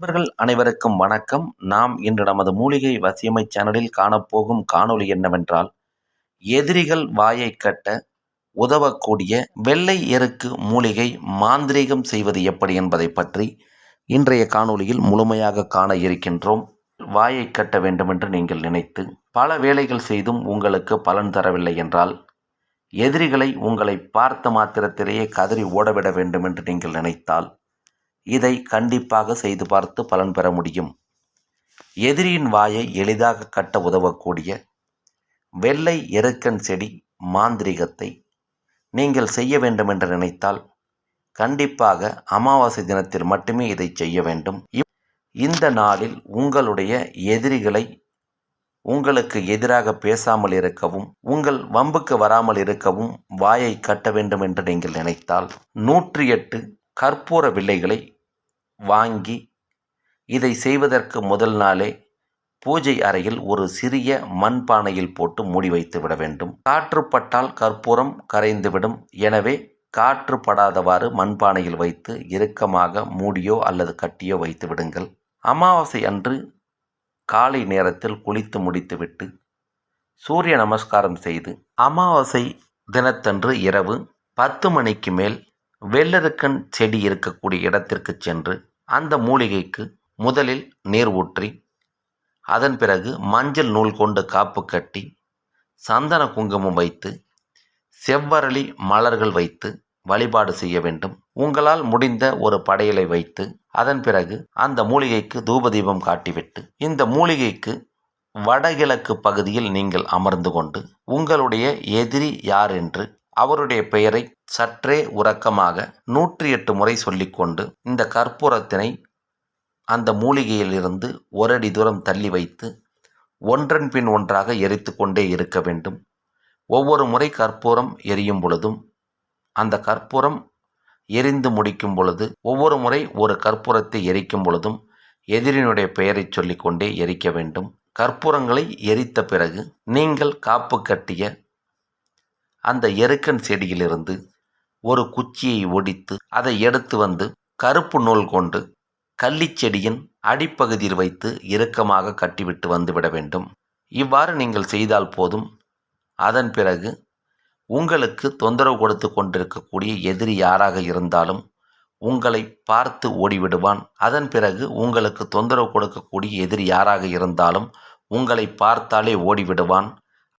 நண்பர்கள் அனைவருக்கும் வணக்கம். நாம் இன்று நமது மூலிகை வசியமை சேனலில் காணப்போகும் காணொளி என்னவென்றால் எதிரிகள் வாயை கட்ட உதவக்கூடிய வெள்ளை எருக்கு மூலிகை மாந்திரீகம் செய்வது எப்படி என்பதை பற்றி இன்றைய காணொளியில் முழுமையாக காண இருக்கின்றோம். வாயை கட்ட வேண்டுமென்று நீங்கள் நினைத்து பல வேலைகள் செய்தும் உங்களுக்கு பலன் தரவில்லை என்றால் எதிரிகளை உங்களை பார்த்த மாத்திரத்திலேயே கதறி ஓடவிட வேண்டும் என்று நீங்கள் நினைத்தால் இதை கண்டிப்பாக செய்து பார்த்து பலன் பெற முடியும். எதிரியின் வாயை எளிதாக கட்ட உதவக்கூடிய வெள்ளை எருக்கன் செடி மாந்திரிகத்தை நீங்கள் செய்ய வேண்டும் என்று நினைத்தால் கண்டிப்பாக அமாவாசை தினத்தில் மட்டுமே இதை செய்ய வேண்டும். இந்த நாளில் உங்களுடைய எதிரிகளை உங்களுக்கு எதிராக பேசாமல் இருக்கவும் உங்கள் வம்புக்கு வராமல் இருக்கவும் வாயை கட்ட வேண்டும் என்று நீங்கள் நினைத்தால் நூற்றி எட்டு கற்பூர வில்லைகளை வாங்கி இதை செய்வதற்கு முதல் நாளே பூஜை அறையில் ஒரு சிறிய மண்பானையில் போட்டு மூடி வைத்து விட வேண்டும். காற்று பட்டால் கற்பூரம் கரைந்துவிடும் எனவே காற்று படாதவாறு மண்பானையில் வைத்து இறுக்கமாக மூடியோ அல்லது கட்டியோ வைத்து விடுங்கள். அமாவாசை அன்று காலை நேரத்தில் குளித்து முடித்துவிட்டு சூரிய நமஸ்காரம் செய்து அமாவாசை தினத்தன்று இரவு பத்து மணிக்கு மேல் வெள்ளருக்கன் செடி இருக்கக்கூடிய இடத்திற்கு சென்று அந்த மூலிகைக்கு முதலில் நீர் ஊற்றி அதன் பிறகு மஞ்சள் நூல் கொண்டு காப்பு கட்டி சந்தன குங்குமம் வைத்து செவ்வரளி மலர்கள் வைத்து வழிபாடு செய்ய வேண்டும். உங்களால் முடிந்த ஒரு படையலை வைத்து அதன் பிறகு அந்த மூலிகைக்கு தூபதீபம் காட்டிவிட்டு இந்த மூலிகைக்கு வடகிழக்கு பகுதியில் நீங்கள் அமர்ந்து கொண்டு உங்களுடைய எதிரி யார் என்று அவருடைய பெயரை சற்றே உறக்கமாக நூற்றி எட்டு முறை சொல்லிக்கொண்டு இந்த கற்பூரத்தினை அந்த மூலிகையிலிருந்து ஒரு அடி தூரம் தள்ளி வைத்து ஒன்றன் பின் ஒன்றாக எரித்து கொண்டே இருக்க வேண்டும். ஒவ்வொரு முறை கற்பூரம் எரியும் பொழுதும் அந்த கற்பூரம் எரிந்து முடிக்கும் பொழுது ஒவ்வொரு முறை ஒரு கற்பூரத்தை எரிக்கும் பொழுதும் எதிரினுடைய பெயரை சொல்லிக்கொண்டே எரிக்க வேண்டும். கற்பூரங்களை எரித்த பிறகு நீங்கள் காப்பு கட்டிய அந்த எருக்கன் செடியிலிருந்து ஒரு குச்சியை ஒடித்து அதை எடுத்து வந்து கருப்பு நூல் கொண்டு கள்ளிச்செடியின் அடிப்பகுதியில் வைத்து இறுக்கமாக கட்டிவிட்டு வந்துவிட வேண்டும். இவ்வாறு நீங்கள் செய்தால் போதும். அதன் பிறகு உங்களுக்கு தொந்தரவு கொடுத்து கொண்டிருக்கக்கூடிய எதிரி யாராக இருந்தாலும் உங்களை பார்த்து ஓடிவிடுவான். அதன் பிறகு உங்களுக்கு தொந்தரவு கொடுக்கக்கூடிய எதிரி யாராக இருந்தாலும் உங்களை பார்த்தாலே ஓடிவிடுவான்.